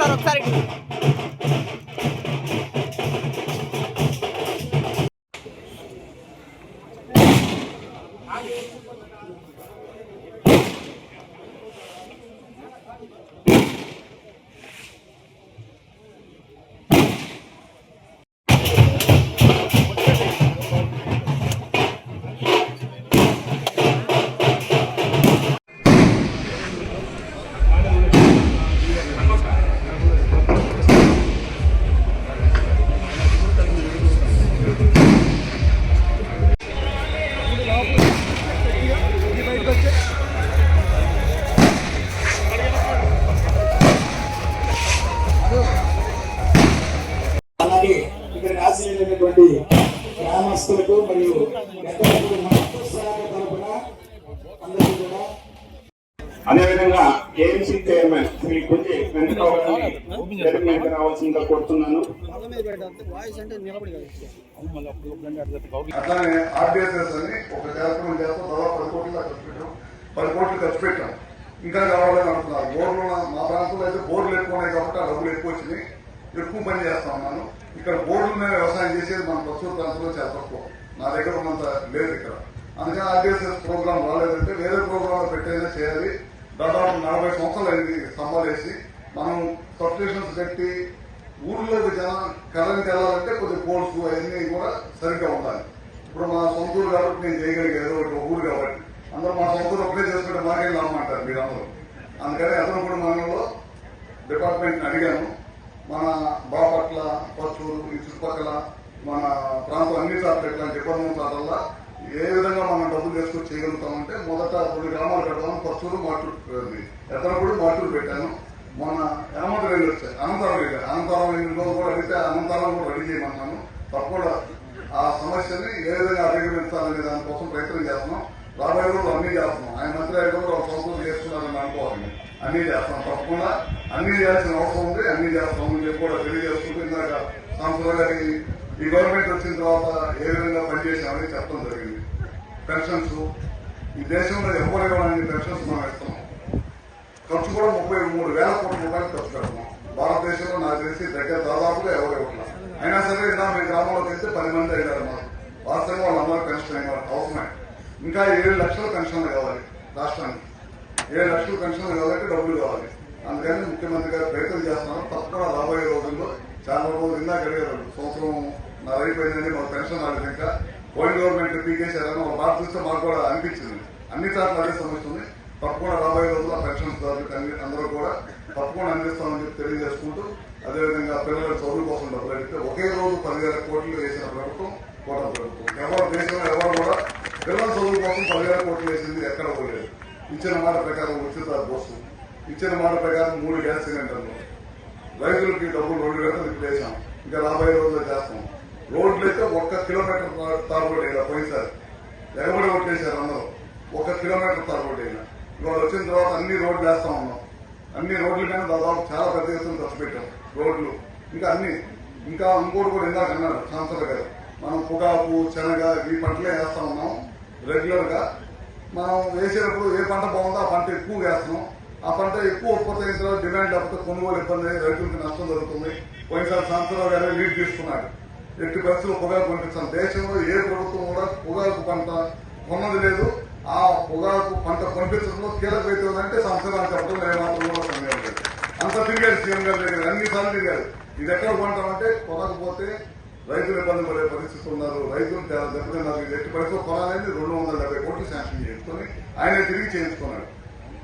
Sir ఒకసారి. రాసినటువంటి గ్రామస్తులకు మరియు అదేవిధంగా ఏఎంసీ చైర్మన్ శ్రీ కుంజి వెంకటరావు రావాల్సిందిగా కోరుతున్నాను. అట్లానే ఆర్బీఎస్ఎస్ అని ఒక కార్యక్రమం చేస్తాం. దాదాపు పది కోట్లు దాకా ఖర్చు పెట్టాం. పది కోట్లు ఖర్చు పెట్టాం. ఇంకా కావాలని అంటున్నారు బోర్లు మా ప్రాంతంలో అయితే బోర్లు ఎక్కువ ఉన్నాయి కాబట్టి ఆ డబ్బులు ఎక్కువ వచ్చినాయి. ఎక్కువ పని చేస్తా ఉన్నాను. ఇక్కడ బోర్డుల మీద వ్యవసాయం చేసేది మన పశువుల ప్రాంతంలో చాలా తక్కువ. నా దగ్గర ఉన్నంత లేదు ఇక్కడ. అందుకని ఆర్బీఎస్ఎస్ ప్రోగ్రామ్ రాలేదంటే వేరే ప్రోగ్రామ్ పెట్టేదే చేయాలి. దాదాపు నలభై సంవత్సరాలు అయింది స్తంభాలు వేసి. మనం సబ్స్టేషన్స్ కట్టి ఊర్లోకి జనం కరెంట్ వెళ్ళాలంటే కొద్దిగా పోల్స్ అవన్నీ కూడా సరిగ్గా ఉండాలి. ఇప్పుడు మా సొంత ఊరు కాబట్టి నేను చేయగలిగే ఏదో ఒకటి ఒక ఊరు కాబట్టి. అందరూ మా సొంత ఊరు ఒక్కడే చేసుకుంటే మాకేం లాభం అంటారు మీరందరూ. అందుకని అతను కూడా మనలో డిపార్ట్మెంట్ని అడిగాను. మన బాపట్ల పచ్చూరు ఈ చుట్టుపక్కల మన ప్రాంతం అన్ని సార్లు ఇట్లాంటి ఇబ్బంది చోట్ల ఏ విధంగా మనం డబ్బులు తీసుకొని చేయగలుగుతామంటే మొదట రెండు గ్రామాలు కడదామని పచ్చూరు మాటూరు ఎత్తనపూడి మాటూరు పెట్టాను. మన హనుమంత రైలు వచ్చాయి అనంతరం రైలు అనంతరం వెళ్ళిన కూడా అడిగితే అనంతరం కూడా రెడీ చేయమన్నాను తప్పకుండా ఆ సమస్యని ఏ విధంగా అధిగమించాలనే దానికోసం ప్రయత్నం చేస్తున్నాం. రాబోయే రోజులు అన్నీ చేస్తున్నాం. ఆయన మంత్రి అయితే కూడా ఒక సంవత్సరం చేస్తున్నారని అనుకోవాలి అన్నీ చేస్తాం తప్పకుండా అన్ని చేయాల్సిన అవసరం ఉంది అన్ని చేస్తాము అని చెప్పి కూడా తెలియజేసుకుంటూ ఇందాక సంస్థ ఈ గవర్నమెంట్ వచ్చిన తర్వాత ఏ విధంగా పనిచేసామని చెప్పడం జరిగింది. పెన్షన్స్ ఈ దేశంలో ఎవరు ఇవ్వాలని పెన్షన్స్ మనం ఇస్తాం. ఖర్చు కూడా ముప్పై మూడు వేల కోట్ల రూపాయలు ఖర్చు పెడతాం. భారతదేశంలో నాకు తెలిసి దగ్గర దాదాపుగా ఎవరు ఇవ్వట్లేదు అయినా సరే ఇలా మీ గ్రామంలో తెలిస్తే పది మంది అయ్యారు మాకు. వాస్తవంగా వాళ్ళందరూ పెన్షన్ అయినారు అవసరమే. ఇంకా ఏడు లక్షల పెన్షన్లు కావాలి రాష్ట్రానికి. ఏడు లక్షల పెన్షన్లు కావాలంటే డబ్బులు కావాలి. అందుకని ముఖ్యమంత్రి గారు ప్రయత్నం చేస్తున్నారు. తప్పకుండా రాబోయే రోజుల్లో చాలా రోజులు ఇందాక అడిగారు సంవత్సరం నా అయిపోయిందండి మాకు పెన్షన్ రాలేదు ఇంకా పోయిన గవర్నమెంట్ పీకేసారని ఒక మాట చూస్తే మాకు కూడా అనిపించింది. అన్ని చోట్ల అదే సమస్య ఉంది. తప్పకుండా రాబోయే రోజుల్లో ఆ పెన్షన్ అందరూ కూడా తప్పకుండా అందిస్తామని చెప్పి తెలియజేసుకుంటూ అదేవిధంగా పిల్లల చదువు కోసం డబ్బులు అడిగితే ఒకే రోజు పదివేల కోట్లు వేసిన ప్రభుత్వం కోట ప్రభుత్వం. ఎవరు దేశంలో ఎవరు కూడా పిల్లల చదువు కోసం పదివేల కోట్లు వేసింది ఎక్కడ పోలేదు ఇచ్చిన మాట ప్రకారం ఉచిత బస్సు. ఇచ్చిన మాట ప్రకారం మూడు గ్యాస్ సిలిండర్లు. రైతులకి డబ్బులు రెండు వేలు ఇప్పేసాం ఇంకా రాబోయే రోజుల్లో చేస్తాం. రోడ్లు అయితే ఒక్క కిలోమీటర్ తారుబడి అయినా పోయినసారి. ఎగబడి కొట్టేశారు అందరూ. ఒక కిలోమీటర్ తారుబడి అయినా. ఇవాళ వచ్చిన తర్వాత అన్ని రోడ్లు వేస్తా ఉన్నాం అన్ని రోడ్ల మీద దాదాపు చాలా పెద్ద ఎత్తున ఖర్చు పెట్టాం రోడ్లు. ఇంకా అన్ని. ఇంకా ఇంకోటి కూడా ఇందాక అన్నారు సాంసర్ గారు. మనం పొగాకు శనగ ఈ పంటలే వేస్తా ఉన్నాం. రెగ్యులర్గా. మనం వేసేటప్పుడు ఏ పంట బాగుందో ఆ పంట ఎక్కువ వేస్తున్నాం. ఆ పంట ఎక్కువ ఉత్పత్తి అయిన తర్వాత డిమాండ్ లేకపోతే కొనుగోలు ఇబ్బంది అయ్యి రైతులకు నష్టం జరుగుతుంది. పోయినసారి సంవత్సరాలు గారే లీడ్ తీసుకున్నాడు. ఎట్టి పరిస్థితులు పొగాకు పండించాం దేశంలో ఏ ప్రభుత్వం కూడా పొగాకు పంట కొన్నది లేదు. ఆ పొగాకు పంట పంపించడంలో కీలక అయితే అంటే సంవత్సరాలు చెప్పడం ఏమాత్రం కూడా సందేహం లేదు. అంత తిరిగారు సీఎం గారి దగ్గర అన్నిసార్లు తిరిగారు ఇది ఎక్కడ కొంటామంటే కొనకపోతే రైతులు ఇబ్బంది పడే పరిస్థితి ఉన్నారు. రైతులు దెబ్బతిన్నారు. ఇది ఎట్టి పరిస్థితులు కొనాలని రెండు వందల డెబ్బై కోట్లు శాంక్షన్ చేసుకొని ఆయన తిరిగి చేయించుకున్నాడు.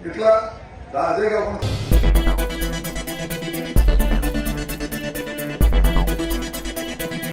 ఇట్లా 자, 저희가 오늘.